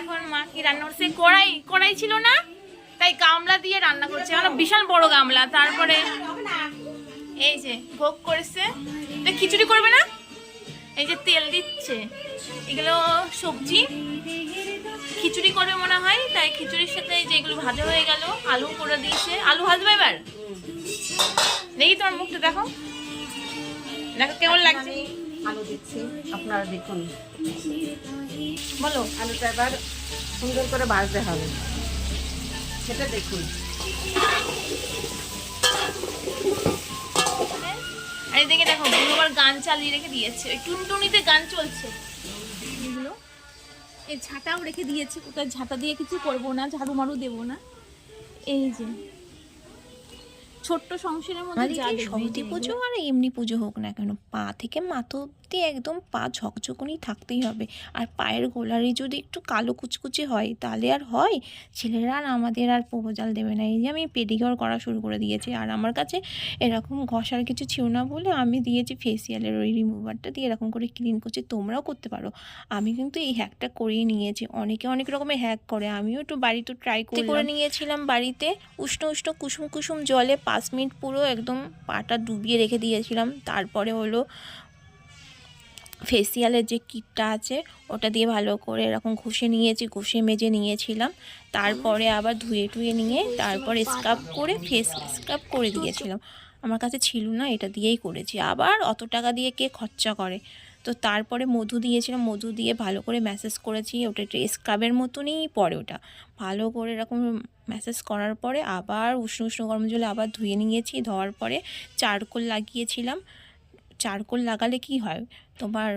এখন মা কি রান্না করছে? কড়াই কড়াই ছিল না, তাই গামলা দিয়ে রান্না করছে। মানে বিশাল বড় গামলা, তারপরে এই যে ভোগ করেছে। তো খিচুড়ি করবে না? এই যে তেল দিচ্ছে। এগুলো সবজি। খিচুড়ি করবে মনে হয়, তাই খিচুড়ির সাথে এই যে এগুলো ভাজা হয়ে গেল, আলু করে দিয়েছে। আলু ভাজবে এবার? দেখি তোমার মুখটা দেখো। দেখো কেমন লাগছে? আলু দিচ্ছি। আপনারা দেখুন। বলো আলুটা এবার সুন্দর করে ভাজতে হবে। সেটা দেখুন। আর এদিকে দেখো বুড়ো আবার গান চালিয়ে রেখে দিয়েছে। ওই টুনটুনিতে গান চলছে। এগুলো এই ঝাঁটাও রেখে দিয়েছে। কোথায় ঝাঁটা দিয়ে কিছু করব না ঝাড়ু মারু দেবো না। এই যে ছোট্ট সংসারের মধ্যে যা সরস্বতী পুজো আর এমনি পুজো হোক না কেন পা থেকে মাথা অব্দি একদম পা ঝকঝকনি থাকতেই হবে। আর পায়ের গোলারি যদি একটু কালো কুচকুচে হয় তাহলে আর হয়? ছেলেরা আর আমাদের আর প্রপোজাল দেবে না। এই যে আমি পেডিকিওর করা শুরু করে দিয়েছি। আর আমার কাছে এরকম ঘষার কিছু ছিল না বলে আমি দিয়েছি ফেসিয়ালের ওই রিমুভারটা দিয়ে এরকম করে ক্লিন করছি। তোমরাও করতে পারো। আমি কিন্তু এই হ্যাকটা করেই নিয়েছি। অনেকে অনেক রকমের হ্যাক করে। আমিও একটু বাড়িতে ট্রাই করে নিয়েছিলাম বাড়িতে। উষ্ণ উষ্ণ কুসুম কুসুম জলে পাঁচ মিনিট পুরো একদম পাটা ডুবিয়ে রেখে দিয়েছিলাম। তারপরে হলো ফেসিয়ালের যে কিটটা আছে, ওটা দিয়ে ভালো করে এরকম ঘষে নিয়েছি, ঘষে মেজে নিয়েছিলাম। তারপরে আবার ধুয়ে টুয়ে নিয়ে তারপরে স্ক্রাব করে ফেস স্ক্রাব করে দিয়েছিলাম। আমার কাছে ছিল না, এটা দিয়েই করেছি। আবার অত টাকা দিয়ে কে খরচা করে? তো তারপরে মধু দিয়েছিলাম, মধু দিয়ে ভালো করে ম্যাসেজ করেছি, ওটা একটু স্ক্রাবের মতনই পরে ওটা। ভালো করে এরকম ম্যাসেজ করার পরে আবার উষ্ণ উষ্ণ গরম জলে আবার ধুয়ে নিয়েছি, ধোয়ার পরে চারকোল লাগিয়েছিলাম। চারকোল লাগালে কি হয়? তোমার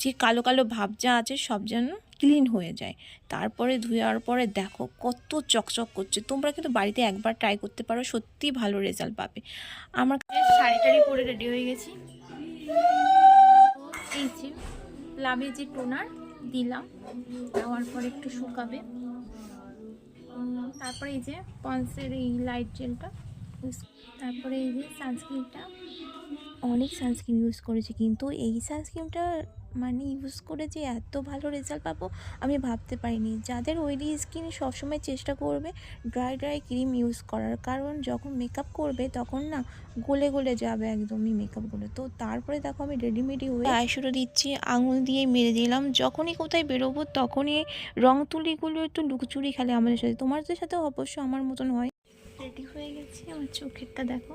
যে কালো কালো ভাব যা আছে সব যেন ক্লিন হয়ে যায়। তারপরে ধুয়ার পরে দেখো কত চকচক করছে। তোমরা কিন্তু বাড়িতে একবার ট্রাই করতে পারো, সত্যি ভালো রেজাল্ট পাবে। আমার শাড়ি টাড়ি পরে রেডি হয়ে গেছি। এই যে লাভে যে টোনার দিলাম, দেওয়ার পর একটু শুকাবে। তারপরে এই যে পন্সের এই লাইট জেলটা তারপরে এই যে সানস্ক্রিনটা অনেক সানস্ক্রিন ইউজ করেছি কিন্তু এই সানস্ক্রিনটা মানে ইউজ করে যে এত ভালো রেজাল্ট পাবো আমি ভাবতে পারিনি। যাদের অয়েলি স্কিন সবসময় চেষ্টা করবে ড্রাই ড্রাই ক্রিম ইউজ করার কারণ যখন মেকআপ করবে তখন না গলে গলে যাবে একদমই মেকআপগুলো তো তারপরে দেখো আমি রেডিমেডি হয়ে আইশুরো দিচ্ছি আঙুল দিয়ে মেরে দিলাম। যখনই কোথায় বেরোবো তখনই রং তুলিগুলো একটু লুকচুরি খেলে আমাদের সাথে। তোমাদের সাথে অবশ্য আমার মতন হয়। রেডি হয়ে গেছি আমার চোখেরটা দেখো।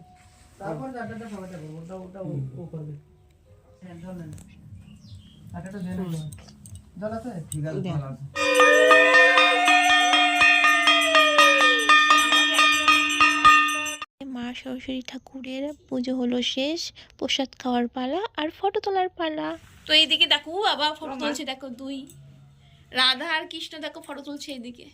নাও মা সরস্বতী ঠাকুরের পুজো হলো শেষ প্রসাদ খাওয়ার পালা আর ফটো তোলার পালা। তো এইদিকে দেখো আবার ফটো তুলছে দেখো দুই। রাধা আর কৃষ্ণ দেখো ফটো তুলছে এইদিকে।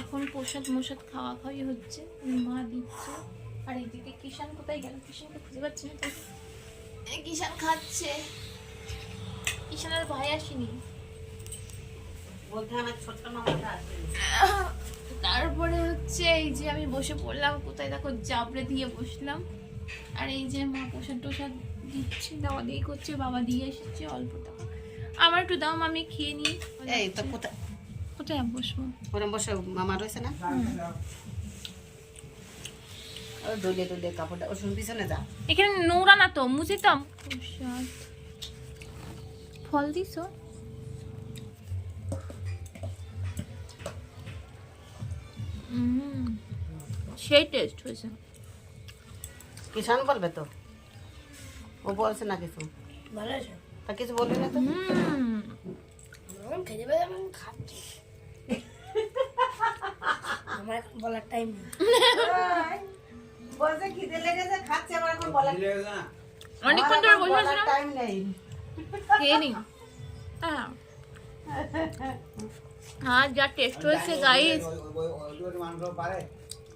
এখন প্রসাদ মোসাদ খাওয়া খাওয়াই হচ্ছে। মা দিচ্ছে। আর এদিকে কিষান কোথায় গেল? কিষানকে খুঁজে পাচ্ছি না কিষান খাচ্ছে। কিষানের ভাই আসেনি। তারপরে হচ্ছে এই যে আমি বসে পড়লাম কোথায় দেখো জাবড়ে দিয়ে বসলাম। আর এই যে মা প্রসাদ টোসাদ দিচ্ছে দেওয়া দিয়ে করছে বাবা দিয়ে এসেছে অল্প টাকা আমার একটু দাম আমি খেয়ে নিই। এই তো কোথায় কোথায় বসবো ওরম বসে মামা রয়েছে না? দলে দলে কাপড়টা ওর পিছনে যা। এখানে নোংরা না তো মুছিতাম ফল দিছো? সেই টেস্ট হয়েছে। কিষান বলবে তো? ও বলছে না কিছু। তা কিছু বলবি না তো? হুম। খেতে পেয়ে খাচ্ছি। আমার এখন বলার টাইম নেই। বলছে খিদে লেগেছে খাচ্ছে আমার এখন বলার অনেকক্ষণ ধরে বসে টাইম নেই। খেয়ে নি। হ্যাঁ। যা টেস্ট হয়েছে গাইস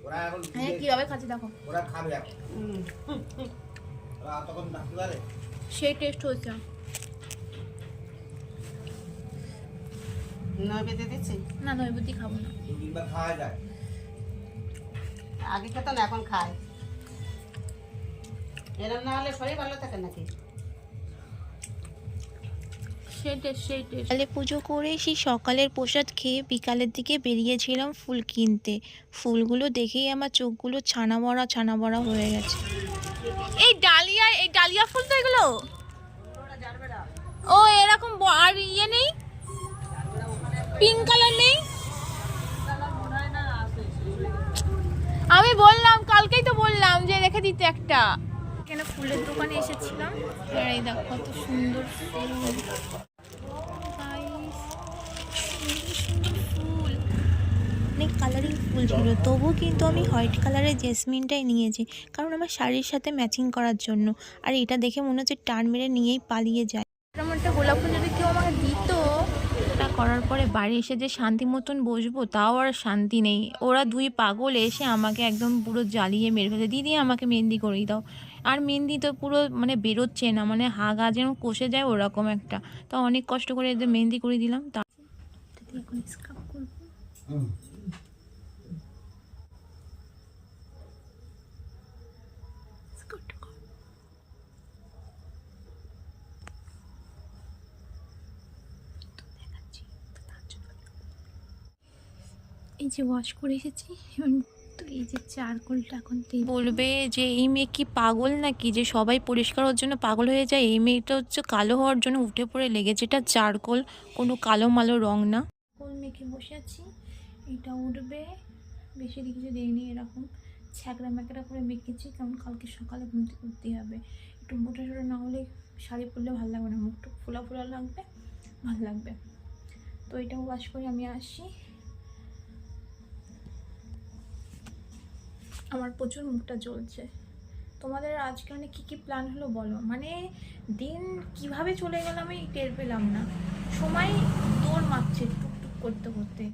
ওরা এখন হ্যাঁ কীভাবে খাচ্ছি দেখো। ওরা খাবে এখন। তখন সেই টেস্ট হয়েছে। নৈবেদ্য দিচ্ছি? না নৈবতী খাব না। খাওয়া যায়। আগে খেত না এখন খায় এরম না হলে শরীর ভালো থাকে নাকি? পুজো করে সেই সকালের প্রসাদ খেয়ে বিকালের দিকে বেরিয়েছিলাম ফুল কিনতে। ফুলগুলো দেখেই আমার চোখগুলো ছানা বড়া ছানা বড়া হয়ে গেছে। এই ডালিয়া এই ডালিয়া ফুল তো এগুলো? ও এরকম আর ইয়ে নেই? পিঙ্ক কালার নেই? আমি বললাম কালকেই তো বললাম যে রেখে দিতে একটা। এখানে ফুলের দোকানে এসেছিলাম। আর এই দেখো কত সুন্দর ফুল। অনেক কালারিং ফুল। ছিল তবুও কিন্তু আমি হোয়াইট কালারের জেসমিনটাই নিয়েছি কারণ আমার শাড়ির সাথে ম্যাচিং করার জন্য। আর এটা দেখে মনে হচ্ছে টান মেরে নিয়েই পালিয়ে যায়। এরকম একটা গোলাপ ফুল যদি কেউ আমাকে দিত করার পরে বাড়ি এসে যে শান্তি মতন বসবো তাও আর শান্তি নেই। ওরা দুই পাগল এসে আমাকে একদম পুরো জ্বালিয়ে মেরে ফেলে দিদি আমাকে মেহেন্দি করিয়ে দাও। আর মেহেন্দি তো পুরো মানে বেরোচ্ছে না মানে হা গা যেন কষে যায় ওরকম একটা। তো অনেক কষ্ট করে এদের মেহেন্দি করে দিলাম। তা এখন করব স্কাবটা কর। তো দেখাচ্ছি, তো তার জন্য এই যে ওয়াশ করে এসেছি তো এই যে চারকোলটা এখন বলবে যে এই মেয়ে কি পাগল নাকি? যে সবাই পরিষ্কার হওয়ার জন্য পাগল হয়ে যায় এই মেয়েটা হচ্ছে কালো হওয়ার জন্য উঠে পড়ে লেগেছে। এটা চারকোল কোনো কালো মালো রং না। কোল মেখে বসে আছি এটা উঠবে বেশি কিছু দেয়নি এরকম ছ্যাকড়া ম্যাকড়া করে মেখেছি কারণ কালকে সকালে ঘুম থেকে উঠতেই হবে। একটু মোটা সোটা না হলে শাড়ি পরলে ভালো লাগবে না মুখটা ফোলা ফোলা লাগবে ভালো লাগবে। তো এটা ওয়াশ করে আমি আসি আমার প্রচুর মুখটা জ্বলছে। তোমাদের আজকে মানে কী কী প্ল্যান হলো বলো? মানে দিন কীভাবে চলে গেল আমি টের পেলাম না। সময় দৌড় মারছে টুকটুক করতে করতে।